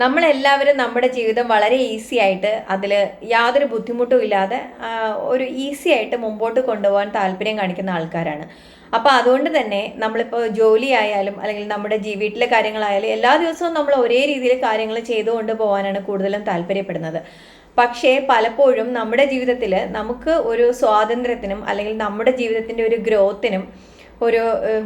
നമ്മളെല്ലാവരും നമ്മുടെ ജീവിതം വളരെ ഈസി ആയിട്ട് അതിൽ യാതൊരു ബുദ്ധിമുട്ടും ഇല്ലാതെ ഒരു ഈസി ആയിട്ട് മുമ്പോട്ട് കൊണ്ടുപോകാൻ താല്പര്യം കാണിക്കുന്ന ആൾക്കാരാണ്. അപ്പോൾ അതുകൊണ്ട് തന്നെ നമ്മളിപ്പോൾ ജോലി ആയാലും അല്ലെങ്കിൽ നമ്മുടെ വീട്ടിലെ കാര്യങ്ങളായാലും എല്ലാ ദിവസവും നമ്മൾ ഒരേ രീതിയിൽ കാര്യങ്ങൾ ചെയ്തുകൊണ്ട് പോകാനാണ് കൂടുതലും താല്പര്യപ്പെടുന്നത്. പക്ഷേ പലപ്പോഴും നമ്മുടെ ജീവിതത്തിൽ നമുക്ക് ഒരു സ്വാതന്ത്ര്യത്തിനും അല്ലെങ്കിൽ നമ്മുടെ ജീവിതത്തിന്റെ ഒരു ഗ്രോത്തിനും ഒരു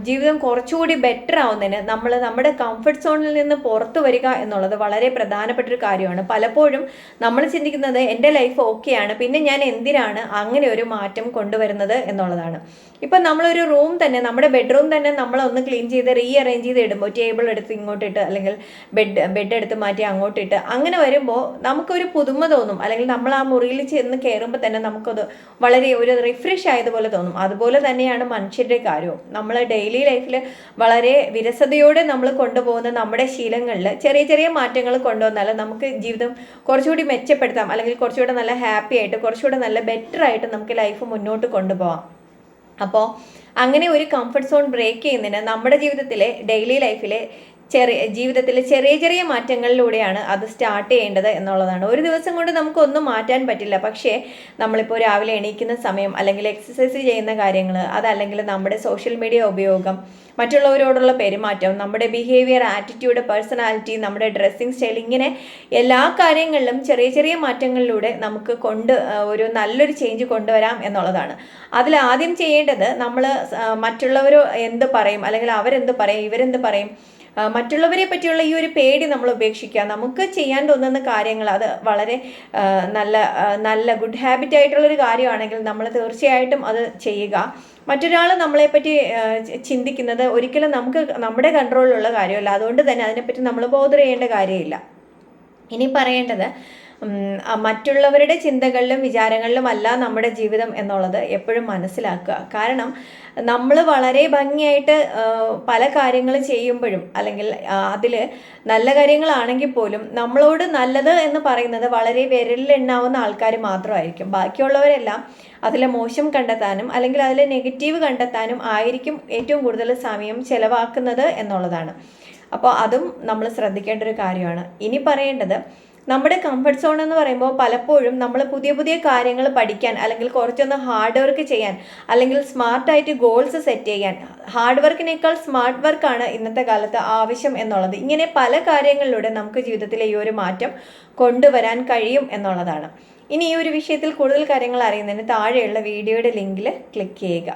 ജീവിതം കുറച്ചുകൂടി ബെറ്റർ ആവുന്നതിന് നമ്മൾ നമ്മുടെ കംഫർട്ട് സോണിൽ നിന്ന് പുറത്തു വരിക എന്നുള്ളത് വളരെ പ്രധാനപ്പെട്ട ഒരു കാര്യമാണ്. പലപ്പോഴും നമ്മൾ ചിന്തിക്കുന്നത് എന്റെ ലൈഫ് ഓക്കെയാണ് പിന്നെ ഞാൻ എന്തിനാണ് അങ്ങനെ ഒരു മാറ്റം കൊണ്ടുവരുന്നത് എന്നുള്ളതാണ്. ഇപ്പം നമ്മളൊരു റൂം തന്നെ നമ്മുടെ ബെഡ്റൂം തന്നെ നമ്മളൊന്ന് ക്ലീൻ ചെയ്ത് റീ അറേഞ്ച് ചെയ്ത് ഇടുമ്പോൾ ടേബിൾ എടുത്ത് ഇങ്ങോട്ടിട്ട് അല്ലെങ്കിൽ ബെഡ് ബെഡ് എടുത്ത് മാറ്റി അങ്ങോട്ടിട്ട് അങ്ങനെ വരുമ്പോൾ നമുക്കൊരു പുതുമ തോന്നും. അല്ലെങ്കിൽ നമ്മൾ ആ മുറിയിൽ ചെന്ന് കയറുമ്പോൾ തന്നെ നമുക്കത് വളരെ ഒരു റിഫ്രഷ് ആയതുപോലെ തോന്നും. അതുപോലെ തന്നെയാണ് മനുഷ്യരുടെ കാര്യവും. നമ്മൾ ഡെയിലി ലൈഫിൽ വളരെ വിരസതയോടെ നമ്മൾ കൊണ്ടുപോകുന്ന നമ്മുടെ ശീലങ്ങളിൽ ചെറിയ ചെറിയ മാറ്റങ്ങൾ കൊണ്ടുവന്നാൽ നമുക്ക് ജീവിതം കുറച്ചുകൂടി മെച്ചപ്പെടുത്താം. അല്ലെങ്കിൽ കുറച്ചുകൂടെ നല്ല ഹാപ്പി ആയിട്ട് കുറച്ചുകൂടെ നല്ല ബെറ്റർ ആയിട്ട് നമുക്ക് ലൈഫ് മുന്നോട്ട് കൊണ്ടുപോകാം അപ്പോൾ അങ്ങനെ ഒരു കംഫർട്ട് സോൺ ബ്രേക്ക് ചെയ്യുന്നതിന് നമ്മുടെ ജീവിതത്തിലെ ഡെയിലി ലൈഫിലെ ചെറിയ ജീവിതത്തിൽ ചെറിയ ചെറിയ മാറ്റങ്ങളിലൂടെയാണ് അത് സ്റ്റാർട്ട് ചെയ്യേണ്ടത് എന്നുള്ളതാണ്. ഒരു ദിവസം കൊണ്ട് നമുക്കൊന്നും മാറ്റാൻ പറ്റില്ല. പക്ഷേ നമ്മളിപ്പോൾ രാവിലെ എണീക്കുന്ന സമയം അല്ലെങ്കിൽ എക്സസൈസ് ചെയ്യുന്ന കാര്യങ്ങൾ അതല്ലെങ്കിൽ നമ്മുടെ സോഷ്യൽ മീഡിയ ഉപയോഗം മറ്റുള്ളവരോടുള്ള പെരുമാറ്റം നമ്മുടെ ബിഹേവിയർ ആറ്റിറ്റ്യൂഡ് പേഴ്സണാലിറ്റി നമ്മുടെ ഡ്രസ്സിങ് സ്റ്റൈൽ ഇങ്ങനെ എല്ലാ കാര്യങ്ങളിലും ചെറിയ ചെറിയ മാറ്റങ്ങളിലൂടെ നമുക്ക് കൊണ്ട് ഒരു നല്ലൊരു ചേഞ്ച് കൊണ്ടുവരാം എന്നുള്ളതാണ്. അതിൽ ആദ്യം ചെയ്യേണ്ടത് നമ്മൾ മറ്റുള്ളവർ എന്ത് പറയും അല്ലെങ്കിൽ അവരെന്ത് പറയും ഇവരെന്ത് പറയും മറ്റുള്ളവരെ പറ്റിയുള്ള ഈ ഒരു പേടി നമ്മൾ ഉപേക്ഷിക്കുക. നമുക്ക് ചെയ്യാൻ തോന്നുന്ന കാര്യങ്ങൾ അത് വളരെ നല്ല നല്ല ഗുഡ് ഹാബിറ്റ് ആയിട്ടുള്ളൊരു കാര്യമാണെങ്കിൽ നമ്മൾ തീർച്ചയായിട്ടും അത് ചെയ്യുക. മറ്റൊരാൾ നമ്മളെപ്പറ്റി ചിന്തിക്കുന്നത് ഒരിക്കലും നമുക്ക് നമ്മുടെ കൺട്രോളിലുള്ള കാര്യമല്ല. അതുകൊണ്ട് തന്നെ അതിനെപ്പറ്റി നമ്മൾ ബോധർ ചെയ്യേണ്ട കാര്യമില്ല. ഇനി പറയേണ്ടത് മറ്റുള്ളവരുടെ ചിന്തകളിലും വിചാരങ്ങളിലും അല്ല നമ്മുടെ ജീവിതം എന്നുള്ളത് എപ്പോഴും മനസ്സിലാക്കുക. കാരണം നമ്മൾ വളരെ ഭംഗിയായിട്ട് പല കാര്യങ്ങൾ ചെയ്യുമ്പോഴും അല്ലെങ്കിൽ അതിൽ നല്ല കാര്യങ്ങളാണെങ്കിൽ പോലും നമ്മളോട് നല്ലത് എന്ന് പറയുന്നത് വളരെ വിരലിലെണ്ണാവുന്ന ആൾക്കാർ മാത്രമായിരിക്കും. ബാക്കിയുള്ളവരെല്ലാം അതിലെ മോശം കണ്ടെത്താനും അല്ലെങ്കിൽ അതിലെ നെഗറ്റീവ് കണ്ടെത്താനും ആയിരിക്കും ഏറ്റവും കൂടുതൽ സമയം ചെലവാക്കുന്നത് എന്നുള്ളതാണ്. അപ്പോൾ അതും നമ്മൾ ശ്രദ്ധിക്കേണ്ട ഒരു കാര്യമാണ്. ഇനി പറയേണ്ടത് നമ്മുടെ കംഫർട്ട് സോൺ എന്ന് പറയുമ്പോൾ പലപ്പോഴും നമ്മൾ പുതിയ പുതിയ കാര്യങ്ങൾ പഠിക്കാൻ അല്ലെങ്കിൽ കുറച്ചൊന്ന് ഹാർഡ് വർക്ക് ചെയ്യാൻ അല്ലെങ്കിൽ സ്മാർട്ടായിട്ട് ഗോൾസ് സെറ്റ് ചെയ്യാൻ. ഹാർഡ് വർക്കിനേക്കാൾ സ്മാർട്ട് വർക്കാണ് ഇന്നത്തെ കാലത്ത് ആവശ്യം എന്നുള്ളത്. ഇങ്ങനെ പല കാര്യങ്ങളിലൂടെ നമുക്ക് ജീവിതത്തിലെ ഈ ഒരു മാറ്റം കൊണ്ടുവരാൻ കഴിയും എന്നുള്ളതാണ്. ഇനി ഈ ഒരു വിഷയത്തിൽ കൂടുതൽ കാര്യങ്ങൾ അറിയുന്നതിന് താഴെയുള്ള വീഡിയോയുടെ ലിങ്കിൽ ക്ലിക്ക് ചെയ്യുക.